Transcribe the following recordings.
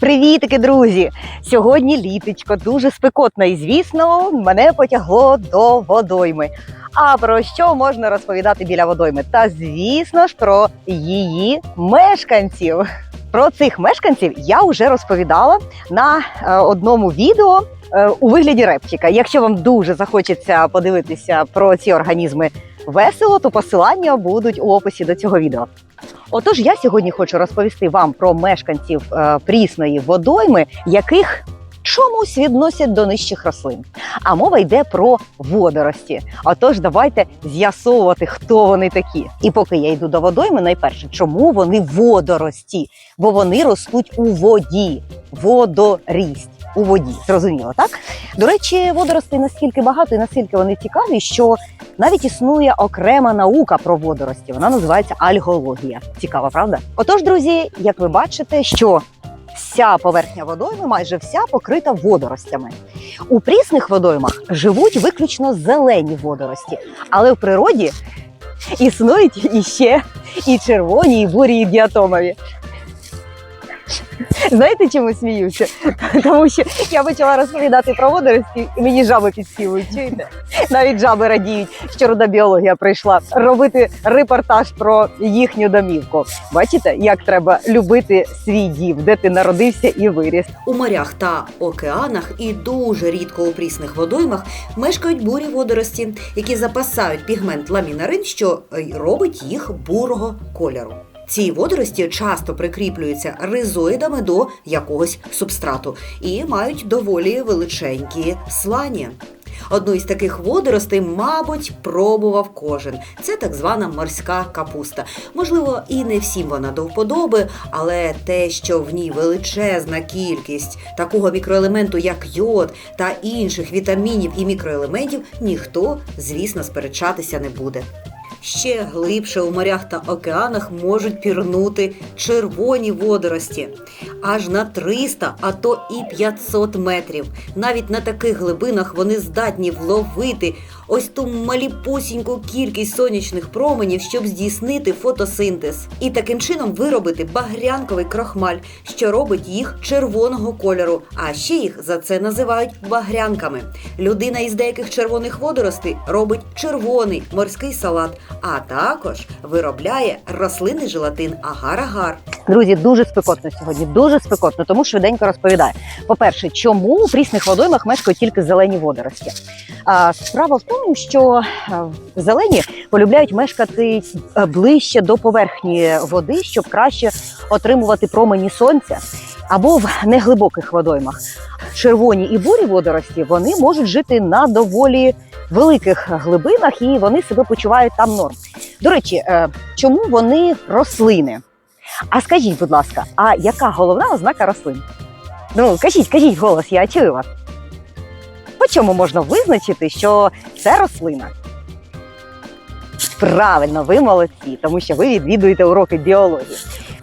Привітики, друзі! Сьогодні літочко дуже спекотно, і звісно, мене потягло до водойми. А про що можна розповідати біля водойми? Та звісно ж про її мешканців. Про цих мешканців я вже розповідала на е, одному відео е, у вигляді репчика. Якщо вам дуже захочеться подивитися про ці організми весело, то посилання будуть у описі до цього відео. Отож, я сьогодні хочу розповісти вам про мешканців е, прісної водойми, яких чомусь відносять до нижчих рослин. А мова йде про водорості. Отож, давайте з'ясовувати, хто вони такі. І поки я йду до водойми, найперше, чому вони водорості? Бо вони ростуть у воді. Водорість у воді. Зрозуміло, так? До речі, водоростей настільки багато і наскільки вони цікаві, що навіть існує окрема наука про водорості. Вона називається альгологія. Цікаво, правда? Отож, друзі, як ви бачите, що вся поверхня водойми, майже вся покрита водоростями. У прісних водоймах живуть виключно зелені водорості, але в природі існують іще і червоні, і бурі, і діатомові. Знаєте, чому сміюся? Тому що я почала розповідати про водорості, і мені жаби підсівують. Чуєте? Навіть жаби радіють, що родобіологія прийшла робити репортаж про їхню домівку. Бачите, як треба любити свій дім, де ти народився і виріс. У морях та океанах і дуже рідко у прісних водоймах мешкають бурі водорості, які запасають пігмент ламінарин, що робить їх бурого кольору. Ці водорості часто прикріплюються ризоїдами до якогось субстрату і мають доволі величенькі слані. Одну із таких водоростей, мабуть, пробував кожен. Це так звана морська капуста. Можливо, і не всім вона до вподоби, але те, що в ній величезна кількість такого мікроелементу, як йод та інших вітамінів і мікроелементів, ніхто, звісно, сперечатися не буде. Ще глибше у морях та океанах можуть пірнути червоні водорості аж на 300, а то і 500 метрів. Навіть на таких глибинах вони здатні вловити ось ту маліпусіньку кількість сонячних променів, щоб здійснити фотосинтез, і таким чином виробити багрянковий крохмаль, що робить їх червоного кольору. А ще їх за це називають багрянками. Людина із деяких червоних водоростей робить червоний морський салат, а також виробляє рослинний желатин агар-агар. Друзі, дуже спекотно сьогодні, дуже спекотно, тому швиденько розповідаю. По-перше, чому у прісних водоймах мешкають тільки зелені водорості? А, справа в тому, що е, зелені полюбляють мешкати е, ближче до поверхні води, щоб краще отримувати промені сонця або в неглибоких водоймах. Червоні і бурі водорості вони можуть жити на доволі великих глибинах і вони себе почувають там норм. До речі, е, чому вони рослини? А скажіть, будь ласка, а яка головна ознака рослин? Ну, кажіть, кажіть голос, я чую вас. Чому можна визначити, що це рослина? Правильно, ви молодці, тому що ви відвідуєте уроки біології.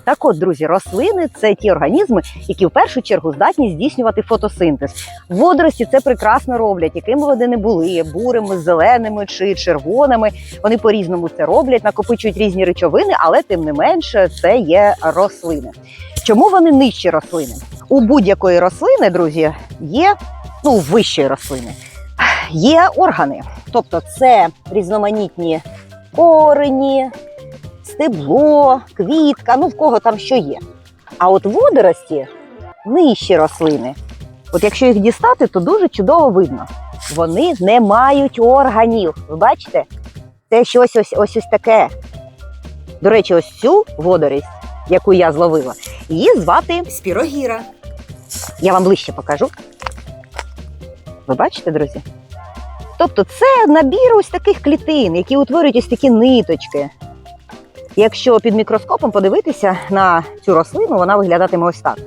Так от, друзі, рослини це ті організми, які в першу чергу здатні здійснювати фотосинтез. Водорості це прекрасно роблять, якими вони не були, бурими, зеленими чи червоними. Вони по-різному це роблять, накопичують різні речовини, але тим не менше це є рослини. Чому вони нижчі рослини? У будь-якої рослини, друзі, є ну, вищої рослини, є органи. Тобто це різноманітні корені, стебло, квітка, ну в кого там що є. А от водорості нижчі рослини. От якщо їх дістати, то дуже чудово видно. Вони не мають органів. Ви бачите? Це щось ось ось ось таке. До речі, ось цю водорість, яку я зловила, її звати, Спірогіра. я вам ближче покажу. Ви бачите, друзі? Тобто це набір ось таких клітин, які утворюють ось такі ниточки. Якщо під мікроскопом подивитися на цю рослину, вона виглядатиме ось так.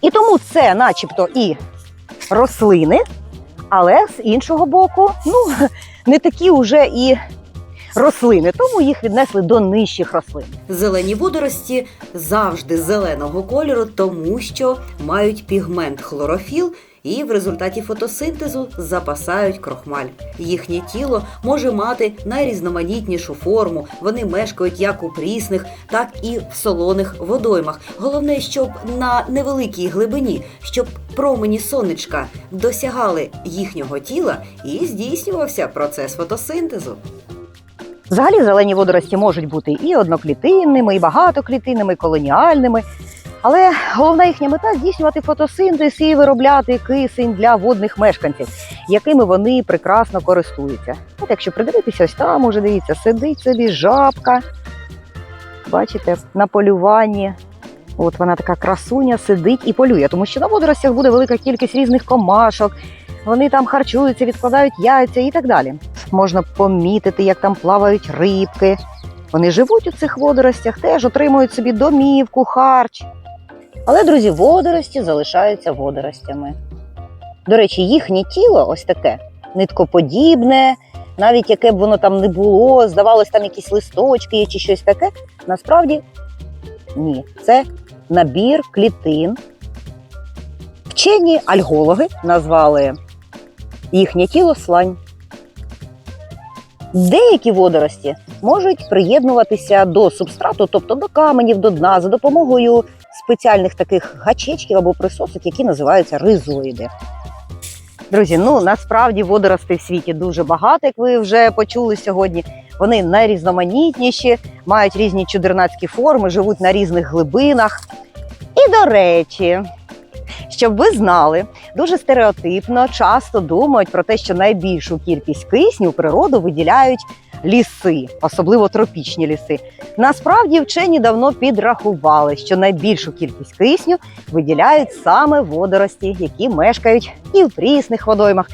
І тому це, начебто, і рослини, але з іншого боку, ну, не такі вже і рослини, тому їх віднесли до нижчих рослин. Зелені водорості завжди зеленого кольору, тому що мають пігмент хлорофіл, і в результаті фотосинтезу запасають крохмаль. Їхнє тіло може мати найрізноманітнішу форму. Вони мешкають як у прісних, так і в солоних водоймах. Головне, щоб на невеликій глибині, щоб промені сонечка досягали їхнього тіла і здійснювався процес фотосинтезу. Взагалі зелені водорості можуть бути і одноклітинними, і багатоклітинними, і колоніальними. Але головна їхня мета здійснювати фотосинтез і виробляти кисень для водних мешканців, якими вони прекрасно користуються. От якщо придивитися, ось там уже дивіться, сидить собі жабка. Бачите, на полюванні. От вона така красуня сидить і полює, тому що на водоростях буде велика кількість різних комашок. Вони там харчуються, відкладають яйця і так далі. Можна помітити, як там плавають рибки. Вони живуть у цих водоростях, теж отримують собі домівку, харч. Але, друзі, водорості залишаються водоростями. До речі, їхнє тіло ось таке ниткоподібне, навіть яке б воно там не було, здавалось, там якісь листочки є чи щось таке. Насправді ні, це набір клітин. Вчені альгологи назвали їхнє тіло слань. Деякі водорості можуть приєднуватися до субстрату, тобто до каменів, до дна, за допомогою спеціальних таких гачечків або присосок, які називаються ризоїди. Друзі, ну насправді водоростей в світі дуже багато, як ви вже почули сьогодні. Вони найрізноманітніші, мають різні чудернацькі форми, живуть на різних глибинах. І до речі, щоб ви знали, дуже стереотипно часто думають про те, що найбільшу кількість кисню в природу виділяють ліси, особливо тропічні ліси. Насправді вчені давно підрахували, що найбільшу кількість кисню виділяють саме водорості, які мешкають і в прісних водоймах,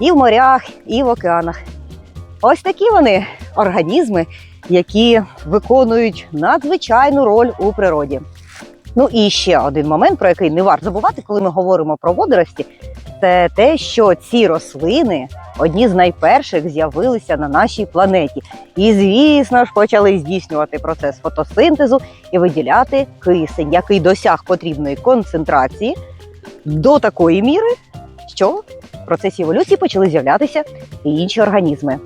і в морях, і в океанах. Ось такі вони організми, які виконують надзвичайну роль у природі. Ну і ще один момент, про який не варто забувати, коли ми говоримо про водорості, це те, що ці рослини одні з найперших з'явилися на нашій планеті. І, звісно ж, почали здійснювати процес фотосинтезу і виділяти кисень, який досяг потрібної концентрації до такої міри, що в процесі еволюції почали з'являтися і інші організми.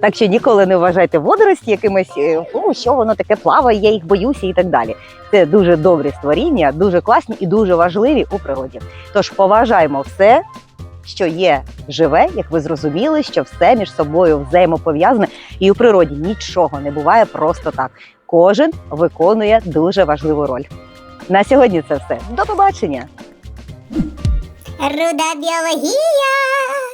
Так що ніколи не вважайте водорості якимось, е, «О, що воно таке плаває, я їх боюся і так далі. Це дуже добрі створіння, дуже класні і дуже важливі у природі. Тож поважаємо все, що є живе, як ви зрозуміли, що все між собою взаємопов'язане, і у природі нічого не буває просто так. Кожен виконує дуже важливу роль. На сьогодні це все. До побачення! Руда біологія.